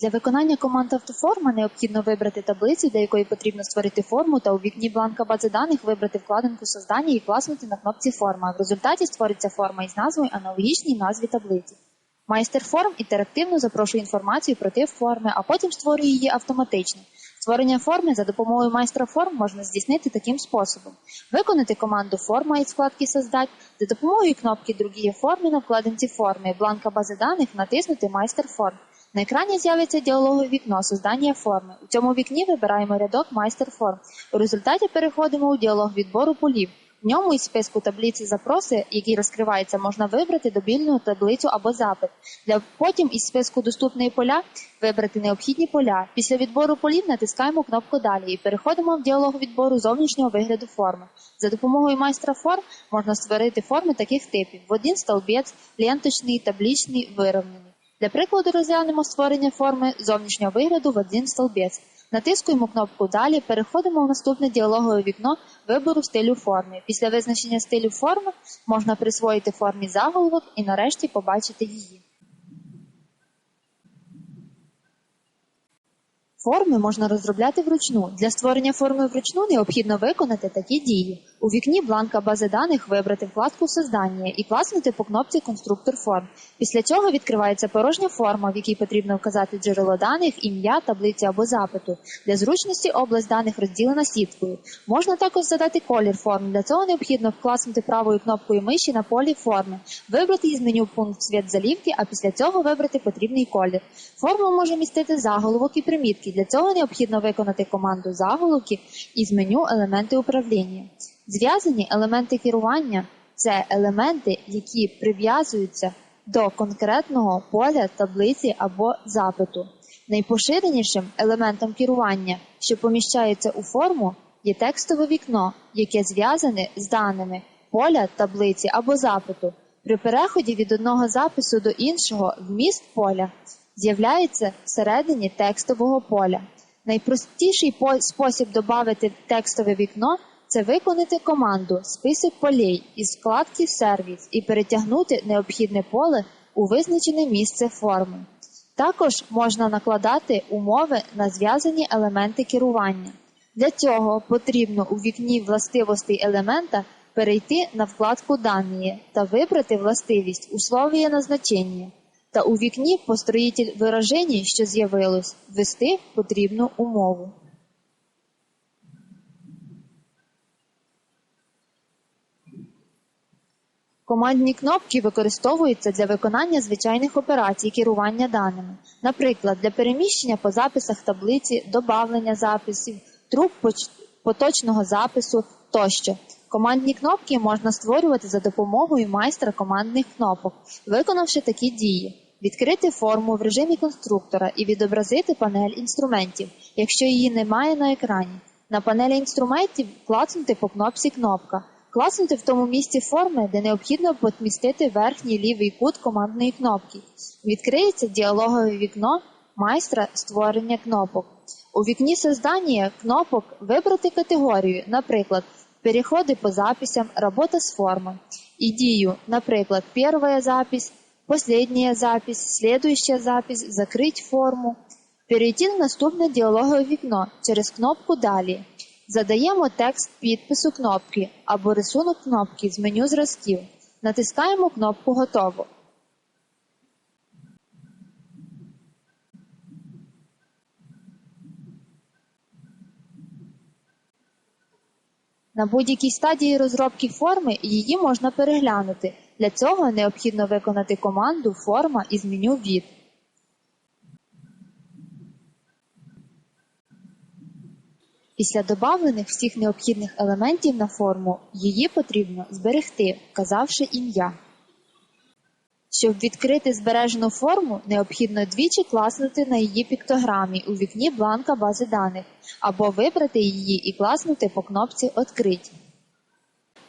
Для виконання команд автоформа необхідно вибрати таблицю, для якої потрібно створити форму, та у вікні бланка бази даних вибрати вкладинку создання і класнути на кнопці форма. В результаті створиться форма із назвою аналогічній назві таблиці. Майстер форм інтерактивно запрошує інформацію про тип форми, а потім створює її автоматично. Створення форми за допомогою майстра форм можна здійснити таким способом: виконати команду форма із вкладки Создать за допомогою кнопки Другі форми на вкладинці форми бланка бази даних натиснути майстер форм. На екрані з'явиться діалогове вікно создання форми. У цьому вікні вибираємо рядок майстер форм. У результаті переходимо у діалог відбору полів. В ньому із списку таблиці запроси, який розкривається, можна вибрати добільну таблицю або запит. Для потім із списку доступні поля вибрати необхідні поля. Після відбору полів натискаємо кнопку Далі і переходимо в діалог відбору зовнішнього вигляду форми. За допомогою майстра форм можна створити форми таких типів: в один стовбець, ленточний, таблічний, вирівняний. Для прикладу розглянемо створення форми зовнішнього вигляду в один стовбець. Натискуємо кнопку Далі, переходимо в наступне діалогове вікно вибору стилю форми. Після визначення стилю форми можна присвоїти формі заголовок і нарешті побачити її. Форми можна розробляти вручну. Для створення форми вручну необхідно виконати такі дії. У вікні бланка бази даних вибрати вкладку Создання і класнути по кнопці Конструктор форм. Після цього відкривається порожня форма, в якій потрібно вказати джерело даних, ім'я, таблиці або запиту. Для зручності область даних розділена сіткою. Можна також задати колір форми. Для цього необхідно вкласнути правою кнопкою миші на полі форми, вибрати із меню пункт цвіт залівки, а після цього вибрати потрібний колір. Форма може містити заголовок і примітки. Для цього необхідно виконати команду заголовки із меню елементи управління. Зв'язані елементи керування це елементи, які прив'язуються до конкретного поля, таблиці або запиту. Найпоширенішим елементом керування, що поміщається у форму, є текстове вікно, яке зв'язане з даними поля, таблиці або запиту. При переході від одного запису до іншого вміст поля з'являється всередині текстового поля. Найпростіший спосіб додати текстове вікно це виконати команду список полей із вкладки Сервіс і перетягнути необхідне поле у визначене місце форми. Також можна накладати умови на зв'язані елементи керування. Для цього потрібно у вікні властивостей елемента перейти на вкладку Дані та вибрати властивість условія назначення. Та у вікні построїтель вираження, що з'явилось, ввести потрібну умову. Командні кнопки використовуються для виконання звичайних операцій керування даними, наприклад, для переміщення по записах таблиці, добавлення записів, труб поточного запису тощо. Командні кнопки можна створювати за допомогою майстра командних кнопок, виконавши такі дії: відкрити форму в режимі конструктора і відобразити панель інструментів, якщо її немає на екрані. На панелі інструментів клацнути по кнопці кнопка. Класнути в тому місці форми, де необхідно помістити верхній лівий кут командної кнопки. Відкриється діалогове вікно майстра створення кнопок. У вікні создання кнопок вибрати категорію, наприклад, переходи по записям, робота з формой. І дію, наприклад, первая запись, последняя запись, следующая запись, закрыть форму. Перейти на наступне діалогове вікно через кнопку Далі. Задаємо текст підпису кнопки або рисунок кнопки з меню зразків. Натискаємо кнопку Готово. На будь-якій стадії розробки форми її можна переглянути. Для цього необхідно виконати команду Форма із меню Від. Після добавлених всіх необхідних елементів на форму її потрібно зберегти, вказавши ім'я. Щоб відкрити збережену форму, необхідно двічі класнути на її піктограмі у вікні бланка бази даних або вибрати її і класнути по кнопці Открить.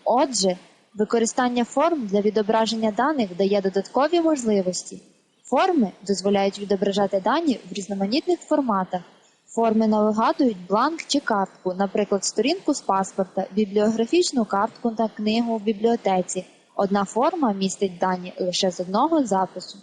Отже, використання форм для відображення даних дає додаткові можливості. Форми дозволяють відображати дані в різноманітних форматах. Форми навигадують бланк чи картку, наприклад, сторінку з паспорта, бібліографічну картку та книгу в бібліотеці. Одна форма містить дані лише з одного запису.